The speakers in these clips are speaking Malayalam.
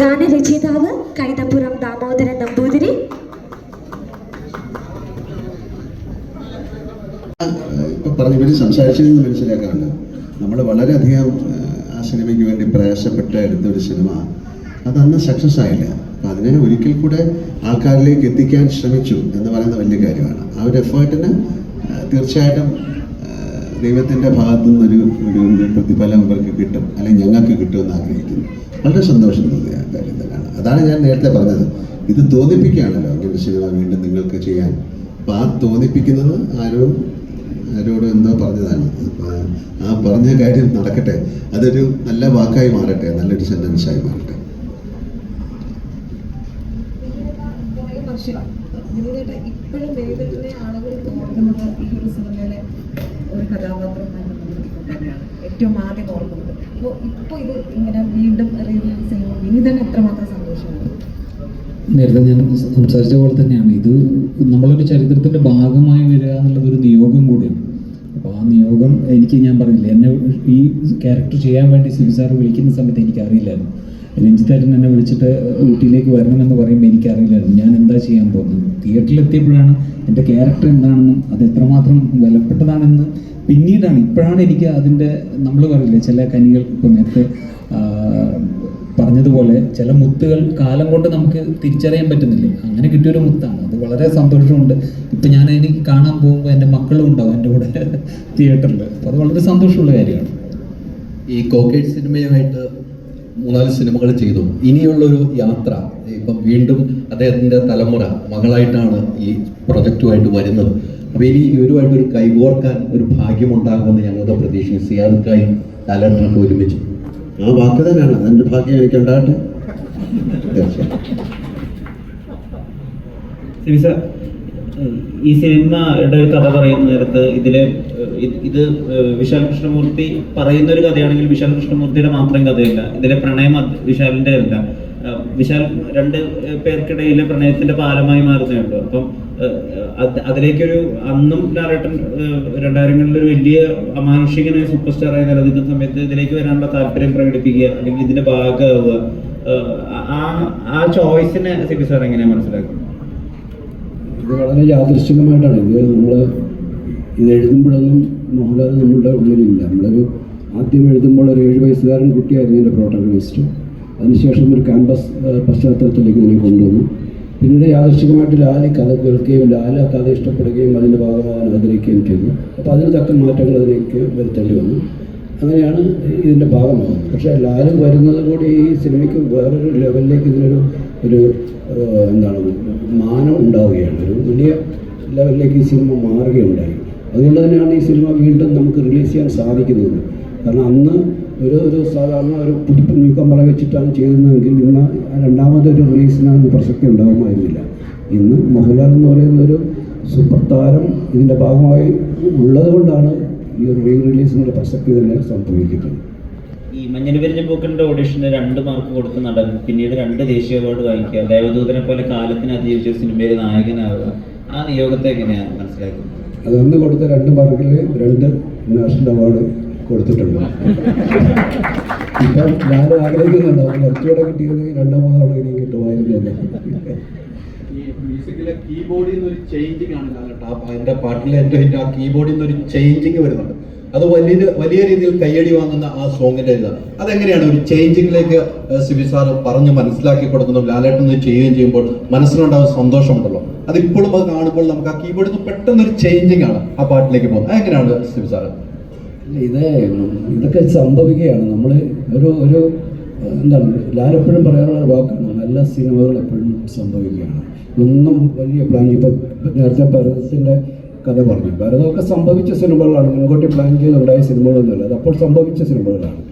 ഗാനരചയിതാവ് കൈതപ്പുറം ദാമോദരൻ നമ്പൂതിരി. ഇപ്പൊ പറഞ്ഞ ഇവർ സംസാരിച്ചതിൽ നിന്ന് മനസ്സിലാക്കാറുണ്ട്. നമ്മൾ വളരെയധികം ആ, സിനിമയ്ക്ക് വേണ്ടി പ്രയാസപ്പെട്ട് എടുത്തൊരു സിനിമ. അതന്ന് സക്സസ് ആയില്ല. അപ്പം അതിനെ ഒരിക്കൽ കൂടെ ആൾക്കാരിലേക്ക് എത്തിക്കാൻ ശ്രമിച്ചു എന്ന് പറയുന്ന വലിയ കാര്യമാണ്. ആ ഒരു എഫേർട്ടിന് തീർച്ചയായിട്ടും ദൈവത്തിന്റെ ഭാഗത്തു നിന്നൊരു ഒരു പ്രതിഫലം ഇവർക്ക് കിട്ടും അല്ലെങ്കിൽ ഞങ്ങൾക്ക് കിട്ടുമെന്ന് ആഗ്രഹിക്കുന്നു. വളരെ സന്തോഷം തോന്നിയ കാര്യം തന്നെയാണ് അതാണ് ഞാൻ നേരത്തെ പറഞ്ഞത്. ഇത് തോന്നിപ്പിക്കുകയാണല്ലോ. അങ്ങനെ സിനിമ വീണ്ടും നിങ്ങൾക്ക് ചെയ്യാൻ. അപ്പം ആ തോന്നിപ്പിക്കുന്നത് ആരോ ആരോട് എന്തോ പറഞ്ഞതാണ്. ആ പറഞ്ഞ കാര്യം നടക്കട്ടെ. അതൊരു നല്ല വാക്കായി മാറട്ടെ. നല്ലൊരു സെന്റൻസായി മാറട്ടെ. ഇപ്പോഴും ദൈവത്തിലെ ആളുകൾ നമ്മുടെ ഈ ഒരു സിനിമയിലെ കഥാപാത്രം ഏറ്റവും ആദ്യം ഓർക്കുന്നത്. അപ്പോൾ ഇപ്പോൾ ഇത് ഇങ്ങനെ വീണ്ടും റീലീസ് ചെയ്യുമ്പോൾ ഇനി തന്നെ എത്രമാത്രം സന്തോഷമാണ്? നേരത്തെ ഞാൻ സംസാരിച്ച പോലെ തന്നെയാണ്. ഇത് നമ്മളൊരു ചരിത്രത്തിന്റെ ഭാഗമായി വരിക എന്നുള്ളത് ഒരു നിയോഗം കൂടിയാണ്. അപ്പോൾ ആ നിയോഗം എനിക്ക് ഞാൻ പറഞ്ഞില്ല എന്നെ ഈ ക്യാരക്ടർ ചെയ്യാൻ വേണ്ടി സിബി സാർ വിളിക്കുന്ന സമയത്ത് എനിക്കറിയില്ലായിരുന്നു. രഞ്ജിത്താരൻ എന്നെ വിളിച്ചിട്ട് ഊട്ടിയിലേക്ക് വരണമെന്ന് പറയുമ്പോൾ എനിക്കറിയില്ലായിരുന്നു. ഞാൻ എന്താ ചെയ്യാൻ പോകുന്നത്? തിയേറ്ററിൽ എത്തിയപ്പോഴാണ് എന്റെ ക്യാരക്ടർ എന്താണെന്നും അത് എത്രമാത്രം വിലപ്പെട്ടതാണെന്ന് പിന്നീടാണ് ഇപ്പോഴാണ് എനിക്ക് അതിന്റെ നമ്മൾ പറയില്ലേ ചില കനികൾ ഇപ്പോൾ നേരത്തെ പറഞ്ഞതുപോലെ ചില മുത്തുകൾ കാലം കൊണ്ട് നമുക്ക് തിരിച്ചറിയാൻ പറ്റുന്നില്ലേ? അങ്ങനെ കിട്ടിയൊരു മുത്താണ്. അത് വളരെ സന്തോഷമുണ്ട്. ഇപ്പം ഞാൻ എനിക്ക് കാണാൻ പോകുമ്പോൾ എന്റെ മക്കളും ഉണ്ടാവും എന്റെ കൂടെ തിയേറ്ററിൽ. അപ്പോൾ അത് വളരെ സന്തോഷമുള്ള കാര്യമാണ്. ഈ കോക്കേറ്റ് സിനിമയുമായിട്ട് മൂന്നാൽ സിനിമകൾ ചെയ്തു. ഇനിയുള്ളൊരു യാത്ര ഇപ്പം വീണ്ടും അദ്ദേഹത്തിന്റെ തലമുറ മകളായിട്ടാണ് ഈ പ്രൊജക്റ്റുമായിട്ട് വരുന്നത്. ഇനി ഇവരുമായിട്ട് ഒരു കൈകോർക്കാൻ ഒരു ഭാഗ്യമുണ്ടാകുമെന്ന് ഞങ്ങളുടെ പ്രതീക്ഷിക്കും സിയാദക്കായും ലാലേട്ടനൊക്കെ ഒരുമിച്ച്. ആ വാക്ക് തന്നെയാണ്. അതിന്റെ ഭാഗ്യം എനിക്ക് ഉണ്ടാകട്ടെ? ഈ സിനിമയുടെ ഒരു കഥ പറയുന്ന നേരത്ത് ഇതിലെ ഇത് വിശാൽ കൃഷ്ണമൂർത്തി പറയുന്ന ഒരു കഥയാണെങ്കിൽ വിശാൽ കൃഷ്ണമൂർത്തിയുടെ മാത്രം കഥയല്ല. ഇതിലെ പ്രണയം വിശാലിന്റെ അല്ല. വിശാൽ രണ്ട് പേർക്കിടയിലെ പ്രണയത്തിന്റെ പാലമായി മാറുന്നതുണ്ട് അപ്പം ഏഹ്, അത് അതിലേക്കൊരു അന്നും ഏഹ്, രണ്ടായിരങ്ങളിൽ ഒരു വലിയ അമാനുഷികനായ സൂപ്പർ സ്റ്റാറായി നിലനിൽക്കുന്ന സമയത്ത് ഇതിലേക്ക് വരാനുള്ള താല്പര്യം പ്രകടിപ്പിക്കുക അല്ലെങ്കിൽ ഇതിന്റെ ഭാഗമാവുക ആ ആ ചോയ്സിനെ സിബി സാർ എങ്ങനെയാണ് മനസ്സിലാക്കുന്നത്? ഇത് വളരെ യാദൃശ്ചികമായിട്ടാണ്. ഇത് നമ്മൾ ഇത് എഴുതുമ്പോഴൊന്നും മോഹൻലാൽ നമ്മളുടെ ഉള്ളിലില്ല. നമ്മളൊരു ആദ്യം എഴുതുമ്പോൾ ഒരു ഏഴ് വയസ്സുകാരൻ കുട്ടിയായിരുന്നു എന്റെ പ്രോട്ടഗണിസ്റ്റ് അതിനുശേഷം ഒരു ക്യാമ്പസ് പശ്ചാത്തലത്തിലേക്ക് ഇതിനെ കൊണ്ടുവന്നു. പിന്നീട് യാദൃശ്ചികമായിട്ട് ലാലി കഥ കേൾക്കുകയും ലാലി കഥ ഇഷ്ടപ്പെടുകയും അതിന്റെ ഭാഗമാകാൻ ആഗ്രഹിക്കുകയും ചെയ്തു അപ്പോൾ അതിന് തക്ക മാറ്റങ്ങൾ അതിലേക്ക് വരുത്തേണ്ടി വന്നു. അങ്ങനെയാണ് ഇതിന്റെ ഭാഗമാകുന്നത്. പക്ഷേ ലാൽ വരുന്നത് കൂടി ഈ സിനിമയ്ക്ക് വേറൊരു ലെവലിലേക്ക് ഇതിനൊരു ഒരു എന്താണ് മാനം ഉണ്ടാവുകയാണ്. ഒരു വലിയ ലെവലിലേക്ക് ഈ സിനിമ മാറുകയുണ്ടായി. അതുകൊണ്ട് തന്നെയാണ് ഈ സിനിമ വീണ്ടും നമുക്ക് റിലീസ് ചെയ്യാൻ സാധിക്കുന്നത്. കാരണം അന്ന് ഒരു ഒരു സാധാരണ ഒരു പുതുപ്പ് പറ വെച്ചിട്ടാണ് ചെയ്യുന്നതെങ്കിൽ ഇന്ന് രണ്ടാമതൊരു റിലീസിന് അതിന് പ്രസക്തി ഉണ്ടാകുമായിരുന്നില്ല. ഇന്ന് മോഹൻലാൽ എന്ന് പറയുന്ന ഒരു സൂപ്പർ താരം ഇതിന്റെ ഭാഗമായി ഉള്ളത് കൊണ്ടാണ് ഈ ഒരു റീ റിലീസിന്റെ പ്രസക്തി തന്നെ സംഭവിക്കുന്നത്. ഈ മഞ്ഞന് വിരിഞ്ഞ പൂക്കളുടെ ഓഡിഷന് രണ്ട് മാർക്ക് കൊടുത്ത നടൻ പിന്നീട് രണ്ട് ദേശീയ അവാർഡ് വാങ്ങിക്കുക. ദേവദൂതനെ പോലെ കാലത്തിന് അതിജീവിച്ച സിനിമയിൽ നായകനാവുക. ആ നിയോഗത്തെ എങ്ങനെയാണ് മനസ്സിലാക്കുന്നത്? അത് അന്ന് കൊടുത്ത രണ്ട് മാർക്കിൽ രണ്ട് നാഷണൽ അവാർഡ് കൊടുത്തിട്ടുണ്ട്. ഇപ്പം ഞാൻ ആഗ്രഹിക്കുന്നുണ്ട്. അവന് കുറച്ചുകൂടെ കിട്ടിയിരുന്നെങ്കിൽ രണ്ടോ മൂന്നോ തവണ ഇനിയും കിട്ടുമായിരുന്നു മ്യൂസിക്കിലെ കീബോർഡിൽ നിന്ന് ഒരു ചേഞ്ചിങ് ആണ് അതിന്റെ പാട്ടിലെ ഏറ്റവും ഹിറ്റ് ആ കീബോർഡിൽ ഒരു ചേഞ്ചിങ് വരുന്നുണ്ട്. അത് വലിയ വലിയ രീതിയിൽ കയ്യടി വാങ്ങുന്ന ആ സോങ്ങിന്റെ ഇതാണ് അതെങ്ങനെയാണ് ഒരു ചേഞ്ചിങ്ങിലേക്ക് സിബി സാർ പറഞ്ഞ് മനസ്സിലാക്കി കൊടുക്കുന്നു ലാലേട്ടൻ ചെയ്യുകയും ചെയ്യുമ്പോൾ മനസ്സിലുണ്ടാവുന്ന സന്തോഷമുണ്ടല്ലോ. അതിപ്പോഴും അത് കാണുമ്പോൾ നമുക്ക് ആ കീബോർഡിൽ നിന്ന് പെട്ടെന്ന് ഒരു ചേഞ്ചിങ് ആണ് ആ പാട്ടിലേക്ക് പോകുന്നത്. അതെങ്ങനെയാണ് സിബി ഇല്ല, ഇത് ഇതൊക്കെ സംഭവിക്കുകയാണ്. നമ്മൾ ഒരു ഒരു എന്താണ് എല്ലാവരെപ്പോഴും പറയാനുള്ള വാക്കാണ് നല്ല സിനിമകൾ എപ്പോഴും സംഭവിക്കുകയാണ്. ഒന്നും വലിയ പ്ലാൻ ഇപ്പം നേരത്തെ ഭരതത്തിന്റെ കഥ പറഞ്ഞു. ഭരതമൊക്കെ സംഭവിച്ച സിനിമകളാണ്. മുൻകൂട്ടി പ്ലാൻ ചെയ്തുണ്ടായ സിനിമകളൊന്നുമല്ല. അത് അപ്പോൾ സംഭവിച്ച സിനിമകളാണ്.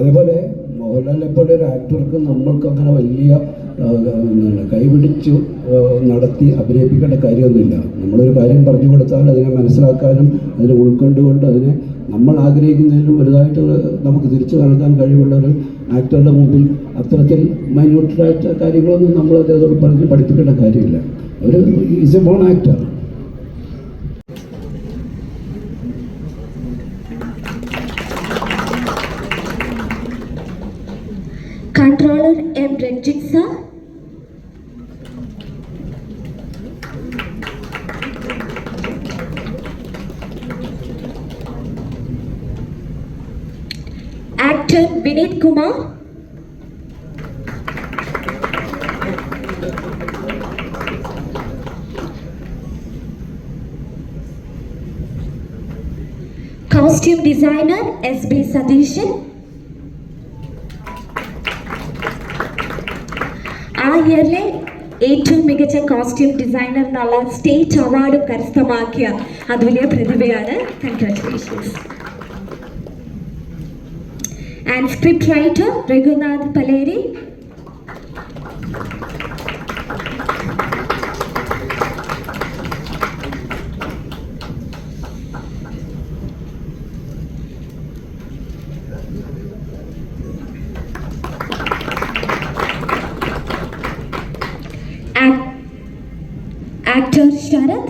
അതേപോലെ മോഹൻലാലിനെ പോലെ ഒരു ആക്ടർക്ക് നമ്മൾക്ക് അങ്ങനെ വലിയ കൈപിടിച്ച് നടത്തി അഭിനയിപ്പിക്കേണ്ട കാര്യമൊന്നുമില്ല. നമ്മളൊരു കാര്യം പറഞ്ഞു കൊടുത്താൽ അതിനെ മനസ്സിലാക്കാനും അതിനെ ഉൾക്കൊണ്ടുകൊണ്ട് അതിനെ നമ്മൾ ആഗ്രഹിക്കുന്നതിലും വലുതായിട്ട് നമുക്ക് തിരിച്ചു നൽകാൻ കഴിവുള്ള ഒരു ആക്ടറുടെ മുമ്പിൽ അത്തരത്തിൽ മൈന്യൂട്ടായിട്ട് കാര്യങ്ങളൊന്നും നമ്മൾ അദ്ദേഹത്തോട് പറഞ്ഞ് പഠിപ്പിക്കേണ്ട കാര്യമില്ല. ഒരു is a born actor చిక్సా actor Vineeth Kumar costume designer S.B. Sadishan ഇയറിലെ ഏറ്റവും മികച്ച കോസ്റ്റ്യൂം ഡിസൈനർ എന്നുള്ള സ്റ്റേറ്റ് അവാർഡും കരസ്ഥമാക്കിയ അത് വലിയ പ്രതിഭയാണ്. Congratulations and script writer Raghunath Paleri. Actor ላደርግ